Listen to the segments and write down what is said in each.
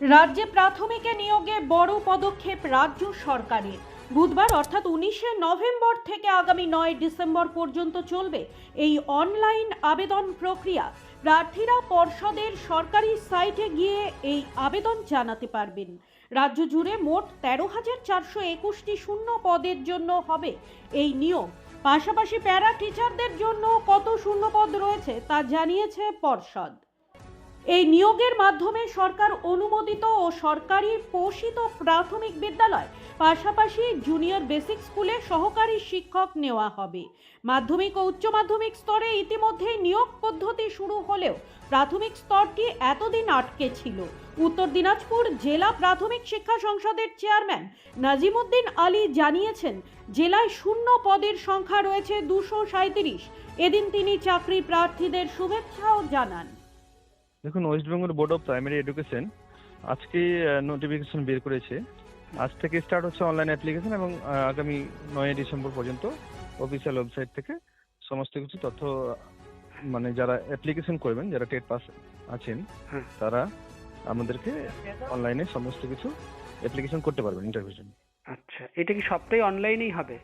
রাজ্যে প্রাথমিকে নিয়োগে বড় পদক্ষেপ রাজ্য সরকারের। বুধবার অর্থাৎ উনিশে নভেম্বর থেকে আগামী নয় ডিসেম্বর পর্যন্ত চলবে এই অনলাইন আবেদন প্রক্রিয়া। প্রার্থীরা পর্ষদের সরকারি সাইটে গিয়ে এই আবেদন জানাতে পারবেন। রাজ্য জুড়ে মোট তেরো হাজার চারশো একুশটি শূন্য পদের জন্য হবে এই নিয়োগ। পাশাপাশি প্যারা টিচারদের জন্য কত শূন্য পদ রয়েছে তা জানিয়েছে পর্ষদ। এই নিয়োগের মাধ্যমে সরকার অনুমোদিত ও সরকারি পোষিত প্রাথমিক বিদ্যালয়, পাশাপাশি জুনিয়র বেসিক স্কুলে সহকারী শিক্ষক নেওয়া হবে। মাধ্যমিক ও উচ্চ মাধ্যমিক স্তরে ইতিমধ্যে নিয়োগ পদ্ধতি শুরু হলেও প্রাথমিক স্তরটি এতদিন আটকে ছিল। উত্তর দিনাজপুর জেলা প্রাথমিক শিক্ষা সংসদের চেয়ারম্যান নাজিমুদ্দিন আলী জানিয়েছেন, জেলায় শূন্য পদের সংখ্যা রয়েছে দুশো সাঁত্রিশ এদিন তিনি চাকরি প্রার্থীদের শুভেচ্ছাও জানান। দেখুন West Bengal board of primary education আজকে নোটিফিকেশন বের করেছে। আজ থেকে স্টার্ট হচ্ছে অনলাইন অ্যাপ্লিকেশন এবং আগামী নয় ডিসেম্বর পর্যন্ত অফিসিয়াল ওয়েবসাইট থেকে সমস্ত কিছু তথ্য মানে যারা অ্যাপ্লিকেশন করবেন যারা টেট পাস আছেন তারা আমাদেরকে অনলাইনে সমস্ত কিছু অ্যাপ্লিকেশন করতে পারবেন ইন্টারভিউর জন্য। আচ্ছা এটা কি সবটাই অনলাইনেই হবে?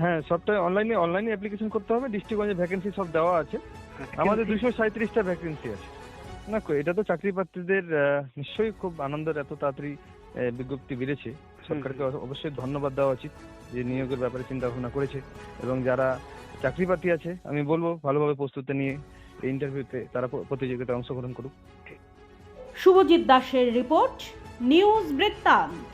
হ্যাঁ সবটাই অনলাইনে অনলাইনে অ্যাপ্লিকেশন করতে হবে ডিস্ট্রিক্ট ওয়াইজ ভ্যাকেন্সি সব দেওয়া আছে। আচ্ছা, আমাদের দুশো সাঁত্রিশটা ভ্যাকেন্সি আছে। না এটা তো চাকরি প্রার্থীদের নিশ্চয়ই খুব আনন্দের এত তাড়াতাড়ি বিজ্ঞপ্তি বেড়েছে। সরকারকে অবশ্যই ধন্যবাদ দেওয়া উচিত যে নিয়োগের ব্যাপারে চিন্তা ভাবনা করেছে এবং যারা চাকরি প্রার্থী আছে আমি বলব ভালোভাবে প্রস্তুতি নিয়ে এই ইন্টারভিউতে তারা প্রতিযোগিতায় অংশগ্রহণ করুক। শুভজিৎ দাসের রিপোর্ট নিউজ বৃত্তান্ত।